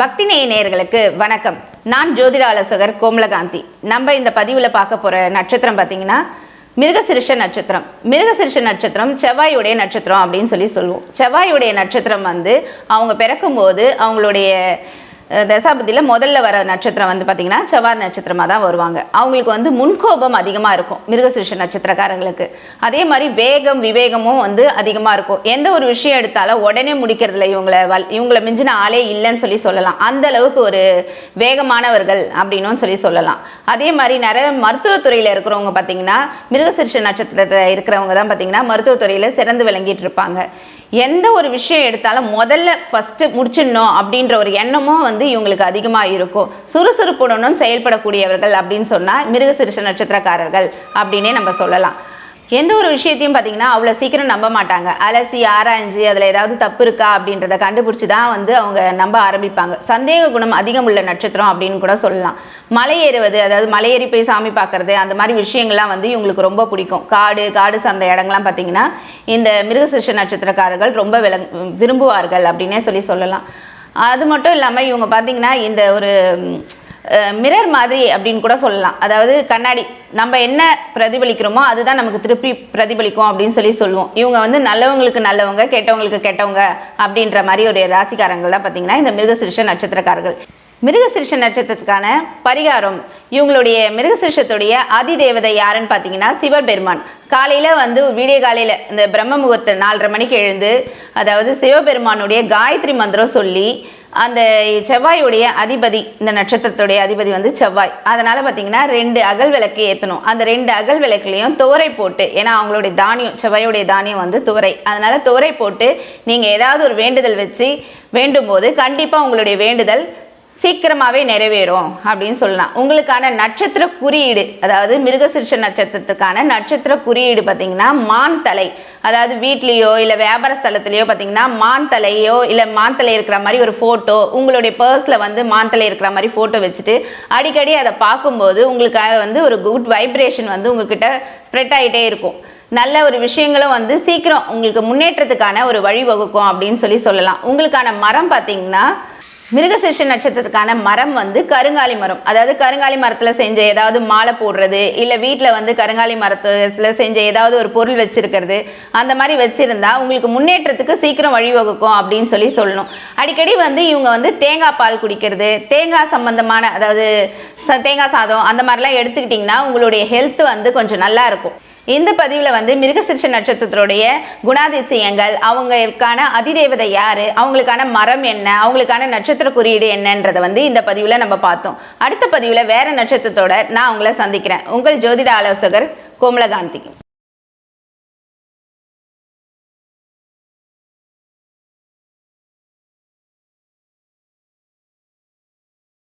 பக்தி நேய நேயர்களுக்கு வணக்கம். நான் ஜோதிட ஆலோசகர் கோமலகாந்தி. நம்ம இந்த பதிவில் பார்க்க போகிற நட்சத்திரம் பார்த்தீங்கன்னா மிருகசிருஷ நட்சத்திரம். மிருகசிருஷ நட்சத்திரம் செவ்வாயுடைய நட்சத்திரம் அப்படின்னு சொல்லி சொல்லுவோம். செவ்வாயுடைய நட்சத்திரம் வந்து அவங்க பிறக்கும்போது அவங்களுடைய தசாபதியில் முதல்ல வர நட்சத்திரம் வந்து பார்த்திங்கன்னா செவ்வாய் நட்சத்திரமாக தான் வருவாங்க. அவங்களுக்கு வந்து முன்கோபம் அதிகமாக இருக்கும் மிருகசிருஷ நட்சத்திரக்காரங்களுக்கு. அதே மாதிரி வேகம் விவேகமும் வந்து அதிகமாக இருக்கும். எந்த ஒரு விஷயம் எடுத்தாலும் உடனே முடிக்கிறதுல இவங்களை வல் இவங்களை மிஞ்சின ஆளே இல்லைன்னு சொல்லி சொல்லலாம். அந்த அளவுக்கு ஒரு வேகமானவர்கள் அப்படின்னும் சொல்லி சொல்லலாம். அதே மாதிரி நிறைய மருத்துவத்துறையில் இருக்கிறவங்க பார்த்தீங்கன்னா மிருகசிருஷ நட்சத்திரத்தில் இருக்கிறவங்க தான் பார்த்தீங்கன்னா மருத்துவத்துறையில் சிறந்து விளங்கிட்டு இருப்பாங்க. எந்த ஒரு விஷயம் எடுத்தாலும் முதல்ல ஃபஸ்ட்டு முடிச்சிடணும் அப்படின்ற ஒரு எண்ணமும் வந்து இவங்களுக்கு அதிகமாக இருக்கும். சுறுசுறுப்புடனும் செயல்படக்கூடியவர்கள் அப்படின்னு சொன்னால் மிருகசிருஷ நட்சத்திரக்காரர்கள் அப்படின்னே நம்ம சொல்லலாம். எந்த ஒரு விஷயத்தையும் பார்த்தீங்கன்னா அவ்வளோ சீக்கிரம் நம்ப மாட்டாங்க. அலசி ஆராய்ஞ்சு அதில் ஏதாவது தப்பு இருக்கா அப்படின்றத கண்டுபிடிச்சி தான் வந்து அவங்க நம்ப ஆரம்பிப்பாங்க. சந்தேக குணம் அதிகம் உள்ள நட்சத்திரம் அப்படின்னு கூட சொல்லலாம். மலை ஏறுவது அதாவது மலையேறி போய் சாமி பார்க்குறது அந்த மாதிரி விஷயங்கள்லாம் வந்து இவங்களுக்கு ரொம்ப பிடிக்கும். காடு காடு சார்ந்த இடங்கள்லாம் பார்த்தீங்கன்னா இந்த மிருகசிருஷ நட்சத்திரக்காரர்கள் ரொம்ப விளங் விரும்புவார்கள் அப்படின்னே சொல்லி சொல்லலாம். அது மட்டும் இல்லாமல் இவங்க பார்த்தீங்கன்னா இந்த ஒரு மிரர் மாதிரி அப்படின்னு கூட சொல்லலாம். அதாவது கண்ணாடி நம்ம என்ன பிரதிபலிக்கிறோமோ அதுதான் நமக்கு திருப்பி பிரதிபலிக்கும் அப்படின்னு சொல்லி சொல்லுவோம். இவங்க வந்து நல்லவங்களுக்கு நல்லவங்க கெட்டவங்களுக்கு கெட்டவங்க அப்படின்ற மாதிரி ஒரு ராசிக்காரங்கள் தான் பார்த்தீங்கன்னா இந்த மிருகசிருஷ நட்சத்திரக்காரர்கள். மிருகசிருஷ நட்சத்திரத்துக்கான பரிகாரம். இவங்களுடைய மிருகசிருஷத்துடைய அதிதேவதை யாருன்னு பார்த்தீங்கன்னா சிவபெருமான். காலையில் வந்து விடிய காலையில் இந்த பிரம்ம முகூர்த்த நாலரை மணிக்கு எழுந்து அதாவது சிவபெருமானுடைய காயத்ரி மந்திரம் சொல்லி அந்த செவ்வாயுடைய அதிபதி இந்த நட்சத்திரத்துடைய அதிபதி வந்து செவ்வாய். அதனால் பார்த்தீங்கன்னா ரெண்டு அகல் விளக்கு ஏற்றணும் அந்த ரெண்டு அகல் விளக்குலையும் துவரை போட்டு ஏன்னா அவங்களுடைய தானியம் செவ்வாயுடைய தானியம் வந்து துவரை. அதனால் துவரை போட்டு நீங்கள் ஏதாவது ஒரு வேண்டுதல் வச்சு வேண்டும் போது கண்டிப்பாக உங்களுடைய வேண்டுதல் சீக்கிரமாகவே நிறைவேறும் அப்படின்னு சொல்லலாம். உங்களுக்கான நட்சத்திர குறியீடு அதாவது மிருகசிருஷ நட்சத்திரத்துக்கான நட்சத்திர குறியீடு பார்த்தீங்கன்னா மான் தலை. அதாவது வீட்லேயோ இல்லை வியாபார ஸ்தலத்துலேயோ பார்த்தீங்கன்னா மான் தலையோ இல்லை மான் தலை இருக்கிற மாதிரி ஒரு ஃபோட்டோ உங்களுடைய பர்ஸில் வந்து மான் தலை இருக்கிற மாதிரி ஃபோட்டோ வச்சுட்டு அடிக்கடி அதை பார்க்கும்போது உங்களுக்காக வந்து ஒரு குட் வைப்ரேஷன் வந்து உங்ககிட்ட ஸ்ப்ரெட் ஆகிட்டே இருக்கும். நல்ல ஒரு விஷயங்களும் வந்து சீக்கிரம் உங்களுக்கு முன்னேற்றத்துக்கான ஒரு வழிவகுக்கும் அப்படின்னு சொல்லி சொல்லலாம். உங்களுக்கான மரம் பார்த்தீங்கன்னா மிருகசிருஷ நட்சத்திரத்துக்கான மரம் வந்து கருங்காலி மரம். அதாவது கருங்காலி மரத்தில் செஞ்ச ஏதாவது மாலை போடுறது இல்லை வீட்டில் வந்து கருங்காலி மரத்தில் செஞ்ச ஏதாவது ஒரு பொருள் வச்சுருக்கிறது அந்த மாதிரி வச்சுருந்தா உங்களுக்கு முன்னேற்றத்துக்கு சீக்கிரம் வழிவகுக்கும் அப்படின்னு சொல்லி சொல்லணும். அடிக்கடி வந்து இவங்க வந்து தேங்காய் பால் குடிக்கிறது தேங்காய் சம்பந்தமான அதாவது ச தேங்காய் சாதம் அந்த மாதிரிலாம் எடுத்துக்கிட்டிங்கன்னா உங்களுடைய ஹெல்த் வந்து கொஞ்சம் நல்லா இருக்கும். இந்த பதிவில் வந்து மிருகசிருஷ நட்சத்திரத்துடைய குணாதிசயங்கள் அவங்களுக்கான அதிதேவதை யார் அவங்களுக்கான மரம் என்ன அவங்களுக்கான நட்சத்திர குறியீடு என்னன்றதை வந்து இந்த பதிவில் நம்ம பார்த்தோம். அடுத்த பதிவில் வேறு நட்சத்திரத்தோட நான் உங்களை சந்திக்கிறேன். உங்கள் ஜோதிட ஆலோசகர் கோமலகாந்தி.